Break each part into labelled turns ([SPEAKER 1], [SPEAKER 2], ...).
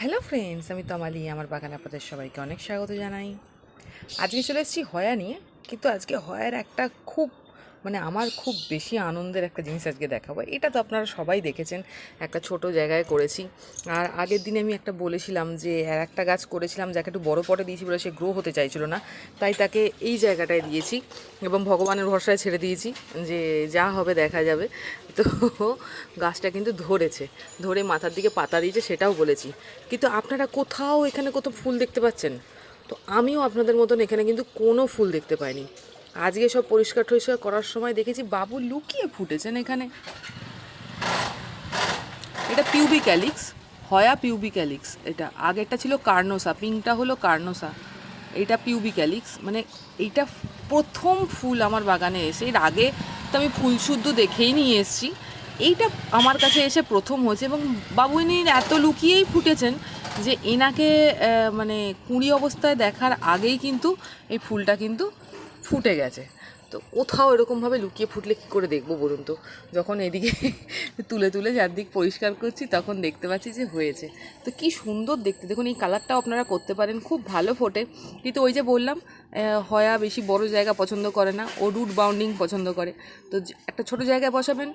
[SPEAKER 1] Hello friends আমি তমালি, আমার বাগান আপনাদের সবাইকে অনেক স্বাগত জানাই। আজকে চলে এসেছি হয়া নিয়ে কিন্তু আজকে হয়ার একটা খুব মানে আমার খুব বেশি আনন্দের একটা জিনিস আজকে দেখাবো। এটা তো আপনারা সবাই দেখেছেন, একটা ছোট জায়গায় করেছি। আর আগের দিনে আমি একটা বলেছিলাম যে, আর একটা গাছ করেছিলাম যাকে একটু বড় পটে দিয়েছি বলে সে গ্রো হতে চাইছিল না। তাই তাকে এই জায়গাটায় দিয়েছি এবং ভগবানের ভরসায় ছেড়ে দিয়েছি যে, যা হবে দেখা যাবে। তো গাছটা কিন্তু ধরেছে, ধরে মাথার দিকে পাতা দিয়েছে সেটাও বলেছি। কিন্তু আপনারা কোথাও এখানে কোথাও ফুল দেখতে পাচ্ছেন? তো আমিও আপনাদের মতন এখানে কিন্তু কোনো ফুল দেখতে পাইনি। আজকে সব পরিষ্কার টরিষ্কার করার সময় দেখেছি বাবু লুকিয়ে ফুটেছেন এখানে। এটা পিউবি ক্যালিক্স হয়া পিউবি ক্যালিক্স এটা। আগেরটা ছিল কার্নোসা, পিঙ্কটা হলো কার্নোসা। এটা পিউবি ক্যালিক্স মানে এইটা প্রথম ফুল আমার বাগানে এসে, এর আগে তো আমি ফুল শুদ্ধ দেখেই নিয়ে এসেছি। এইটা আমার কাছে এসে প্রথম হয়েছে এবং বাবু ইনি এত লুকিয়েই ফুটেছেন যে এনাকে মানে কুঁড়ি অবস্থায় দেখার আগেই কিন্তু এই ফুলটা কিন্তু ফুটে গেছে। তো কোথাও এরকমভাবে লুকিয়ে ফুটলে কী করে দেখব বলুন তো? যখন এদিকে তুলে তুলে চারদিক পরিষ্কার করছি, তখন দেখতে পাচ্ছি যে হয়েছে। তো কি সুন্দর দেখতে। দেখুন, এই কালারটাও আপনারা করতে পারেন। খুব ভালো ফোটে। কিন্তু ওই যে বললাম হয়া বেশি বড় জায়গা পছন্দ করে না। ও রুট বাউন্ডিং পছন্দ করে। তো একটা ছোট জায়গায় বসাবেন,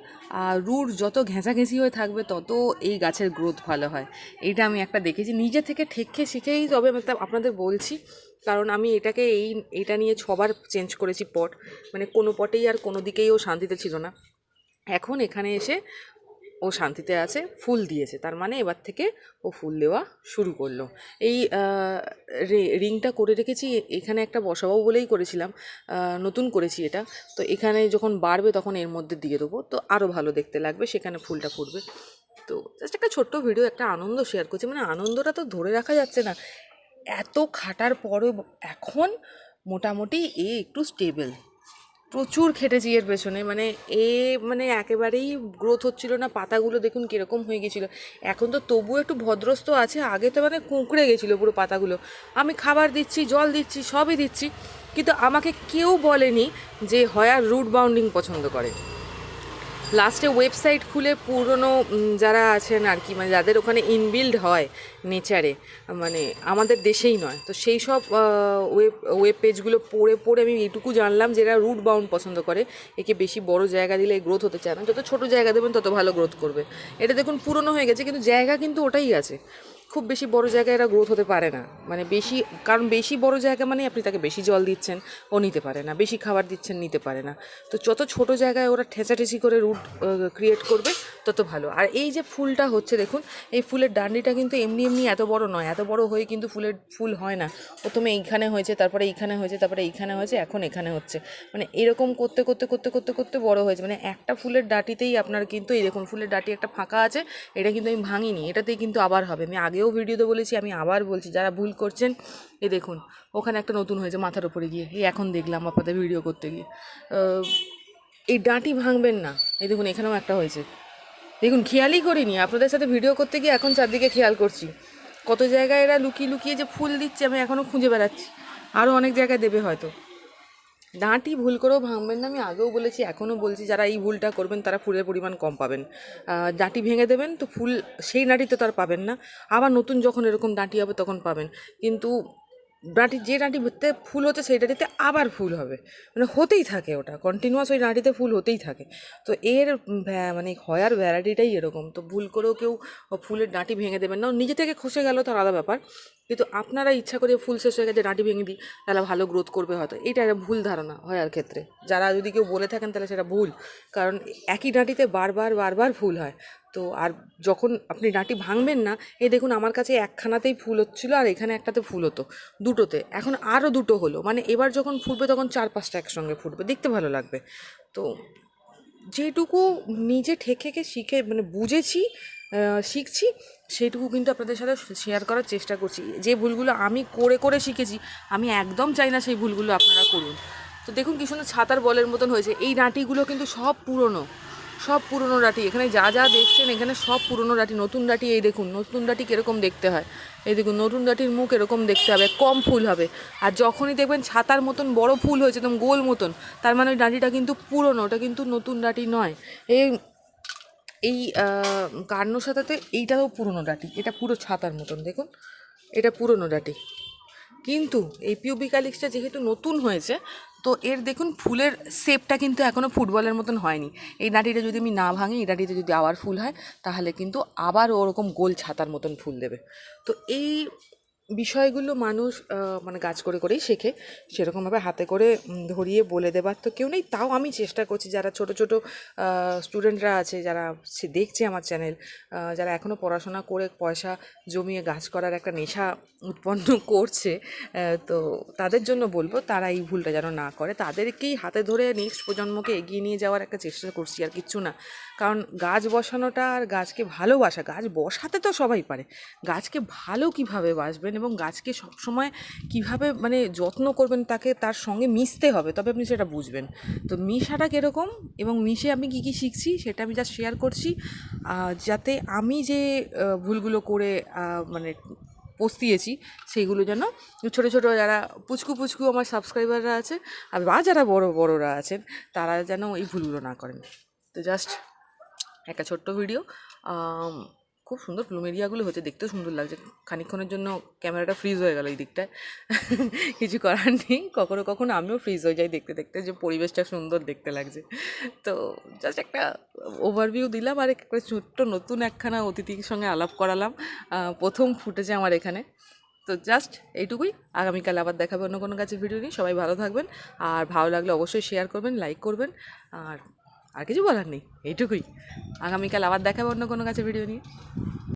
[SPEAKER 1] আর রুট যত ঘেঁষাঘেঁষি হয়ে থাকবে, তত এই গাছের গ্রোথ ভালো হয়। এটা আমি একটা দেখেছি। নিজে থেকে ঠেকে শিখেই তবে আপনাদের বলছি কারণ আমি এটাকে এই, এটা নিয়ে ছবার চেঞ্জ করেছি পট। মানে কোনো পটেই আর কোনো দিকেই ও শান্তিতে ছিল না। এখন এখানে এসে ও শান্তিতে আছে, ফুল দিয়েছে। তার মানে এবার থেকে ও ফুল দেওয়া শুরু করল। এই রিংটা করে রেখেছি, এখানে একটা বসাবো বলেই করেছিলাম। নতুন করেছি এটা। তো এখানে যখন বাড়বে তখন এর মধ্যে দিয়ে দেবো। তো আরও ভালো দেখতে লাগবে, সেখানে ফুলটা ফুটবে। তো জাস্ট একটা ছোট্ট ভিডিও একটা আনন্দ শেয়ার করছি। মানে আনন্দটা তো ধরে রাখা যাচ্ছে না। এত খাটার পরেও এখন মোটামুটি এ একটু স্টেবল প্রচুর খেটেছি এর পেছনে মানে এ মানে একেবারেই গ্রোথ হচ্ছিল না, পাতাগুলো দেখুন কীরকম হয়ে গেছিল। এখন তো তবুও একটু ভদ্রস্ত আছে, আগে তো মানে কুঁকড়ে গেছিল পুরো পাতাগুলো। আমি খাবার দিচ্ছি, জল দিচ্ছি, সবই দিচ্ছি, কিন্তু আমাকে কেউ বলেনি যে হয়ার রুট বাউন্ডিং পছন্দ করে। লাস্টে ওয়েবসাইট খুলে পুরনো যারা আছেন আর কি মানে যাদের ওখানে ইনবিল্ড হয় নেচারে মানে আমাদের দেশেই নয়। তো সেই সব ওয়েব ওয়েব পেজগুলো পড়ে পড়ে আমি এটুকু জানলাম যে এরা রুট বাউন্ড পছন্দ করে। একে বেশি বড় জায়গা দিলে গ্রোথ হতে চায় না। যত ছোটো জায়গা দেবেন, তত ভালো গ্রোথ করবে। এটা দেখুন পুরনো হয়ে গেছে, কিন্তু জায়গা কিন্তু ওটাই আছে। খুব বেশি বড় জায়গায় এরা গ্রোথ হতে পারে না। মানে বেশি, কারণ বেশি বড় জায়গা মানে আপনি তাকে বেশি জল দিচ্ছেন, ও নিতে পারে না। বেশি খাবার দিচ্ছেন, নিতে পারে না। তো যত ছোট জায়গায় ওরা ঠেঁচাঠেঁচি করে রুট ক্রিয়েট করবে, তত ভালো। আর এই যে ফুলটা হচ্ছে, দেখুন, এই ফুলের ডান্ডিটা কিন্তু এমনি এমনি এত বড় নয়। এত বড় হয়ে কিন্তু ফুলের ফুল হয় না। প্রথমে এইখানে হয়েছে, তারপরে এইখানে হয়েছে, তারপরে এইখানে হয়েছে, এখন এখানে হচ্ছে। মানে এরকম করতে করতে করতে করতে করতে বড় হয়েছে। মানে একটা ফুলের ডাটিতেই আপনার কিন্তু এই দেখুন, ফুলের ডাটি একটা ফাঁকা আছে, এটা কিন্তু আমি ভাঙিনি। এটাতেই কিন্তু আবার হবে। আমি আগেও ভিডিওতে বলেছি, আমি আবার বলছি, যারা ভুল করছেন, এ দেখুন, ওখানে একটা নতুন হয়েছে মাথার উপরে গিয়ে, এই এখন দেখলাম আপনাদের ভিডিও করতে গিয়ে। এই ডাঁটি ভাঙবেন না, এই দেখুন, এখানেও একটা হয়েছে। দেখুন, খেয়ালই করিনি, আপনাদের সাথে ভিডিও করতে গিয়ে এখন চারদিকে খেয়াল করছি। কত জায়গায় এরা লুকিয়ে লুকিয়ে যে ফুল দিচ্ছে, আমি এখনও খুঁজে বেড়াচ্ছি। আরও অনেক জায়গায় দেবে হয়তো। ডাঁটি ভুল করেও ভাঙবেন না। আমি আগেও বলেছি, এখনও বলছি, যারা এই ভুলটা করবেন, তারা ফুলের পরিমাণ কম পাবেন। ডাঁটি ভেঙে দেবেন তো ফুল, সেই ডাঁটিতে তো আর পাবেন না। আবার নতুন যখন এরকম ডাঁটি হবে, তখন পাবেন। কিন্তু ডাঁটি যে ডাঁটিতে ফুল হচ্ছে, সেই ডাঁটিতে আবার ফুল হবে। মানে হতেই থাকে ওটা। কন্টিনিউয়াস ওই ডাঁটিতে ফুল হতেই থাকে। তো এর মানে হয়ার ভ্যারাইটিটাই এরকম। তো ভুল করেও কেউ ফুলের ডাঁটি ভেঙে দেবেন না। নিজে থেকে খসে গেল তো আলাদা ব্যাপার। কিন্তু আপনারা ইচ্ছা করে ফুল শেষ হয়ে গেছে, ডাঁটি ভেঙে দিই, তাহলে ভালো গ্রোথ করবে হয়তো। এটা একটা ভুল ধারণা হয় আর ক্ষেত্রে। যারা যদি কেউ বলে থাকেন, তাহলে সেটা ভুল। কারণ একই ডাঁটিতে বারবার বারবার ফুল হয়। তো আর যখন আপনি ডাঁটি ভাঙবেন না, এ দেখুন আমার কাছে একখানাতেই ফুল হচ্ছিল আর এখানে একটাতে ফুল হতো, দুটোতে। এখন আরও দুটো হলো। মানে এবার যখন ফুটবে, তখন চার পাঁচটা একসঙ্গে ফুটবে। দেখতে ভালো লাগবে। তো যেটুকু নিজে ঠেকে শিখে মানে বুঝেছি শিখছি সেটুকু কিন্তু আপনাদের সাথে শেয়ার করার চেষ্টা করছি। যে ভুলগুলো আমি করে করে শিখেছি, আমি একদম চাই না সেই ভুলগুলো আপনারা করুন। তো দেখুন কি সুন্দর ছাতার বলের মতন হয়েছে। এই ডাঁটিগুলো কিন্তু সব পুরনো সব পুরনো ডাঁটি এখানে যা যা দেখছেন, এখানে সব পুরনো ডাঁটি নতুন ডাঁটি এই দেখুন, নতুন ডাঁটি কীরকম দেখতে হয়? এই দেখুন, নতুন ডাঁটির মুখ এরকম দেখতে হবে, কম ফুল হবে। আর যখনই দেখবেন ছাতার মতন বড় ফুল হয়েছে, একদম গোল মতন, তার মানে ওই ডাঁটিটা কিন্তু পুরনো, ওটা কিন্তু নতুন ডাঁটি নয়। এই এই কার্নো সাঁতাতে এইটাও পুরনো ডাটি। এটা পুরো ছাতার মতন, দেখুন। এটা পুরনো ডাটি। কিন্তু এই পিউবি ক্যালিক্সটা যেহেতু নতুন হয়েছে, তো এর দেখুন ফুলের শেপটা কিন্তু এখনও ফুটবলের মতন হয়নি। এই ডাঁটিটা যদি আমি না ভাঙি, এই ডাঁটিতে যদি আবার ফুল হয়, তাহলে কিন্তু আবার ওরকম গোল ছাতার মতন ফুল দেবে। তো এই বিষয়গুলো মানুষ মানে গাছ করে করেই শেখে। সেরকমভাবে হাতে করে ধরিয়ে বলে দেবার তো কেউ নেই। তাও আমি চেষ্টা করছি, যারা ছোট ছোট স্টুডেন্টরা আছে, যারা দেখছে আমার চ্যানেল যারা এখনও পড়াশোনা করে পয়সা জমিয়ে গাছ করার একটা নেশা উৎপন্ন করছে তো তাদের জন্য বলব, তারা এই ভুলটা যেন না করে। তাদেরকেই হাতে ধরে নেক্সট প্রজন্মকে এগিয়ে নিয়ে যাওয়ার একটা চেষ্টা করছি আর কিচ্ছু না। কারণ গাছ বসানোটা আর গাছকে ভালোবাসা, গাছ বসাতে তো সবাই পারে। গাছকে ভালো কীভাবে বাসবেন এবং গাছকে সবসময় কীভাবে মানে যত্ন করবেন তাকে তার সঙ্গে মিশতে হবে, তবে আপনি সেটা বুঝবেন। তো মিশাটা কীরকম এবং মিশে আমি কী কী শিখছি সেটা আমি জাস্ট শেয়ার করছি যাতে আমি যে ভুলগুলো করে মানে পস্তিয়েছি সেইগুলো যেন ছোটো ছোটো যারা পুচকু পুচকু আমার সাবস্ক্রাইবাররা আছে আর বা যারা বড় বড়রা আছেন, তারা যেন এই ভুলগুলো না করেন। তো জাস্ট একটা ছোট্ট ভিডিও খুব সুন্দর প্লুমেরিয়াগুলো হচ্ছে দেখতেও সুন্দর লাগছে। খানিক্ষণের জন্য ক্যামেরাটা ফ্রিজ হয়ে গেল এই দিকটায়। কিছু করার নেই, কখনো কখনো আমিও ফ্রিজ হয়ে যাই দেখতে দেখতে, যে পরিবেশটা সুন্দর দেখতে লাগছে। তো জাস্ট একটা ওভারভিউ দিলাম আর একটা ছোট্ট নতুন একখানা অতিথির সঙ্গে আলাপ করালাম প্রথম ফুটেছে আমার এখানে। তো জাস্ট এইটুকুই, আগামীকাল আবার দেখাবে অন্য কোনো কাছে ভিডিও নিয়ে। সবাই ভালো থাকবেন, আর ভালো লাগলে অবশ্যই শেয়ার করবেন লাইক করবেন, আর আর কিছু বলার নেই এইটুকুই। আগামীকাল আবার দেখাবো অন্য কোনো কাছে ভিডিও নিয়ে।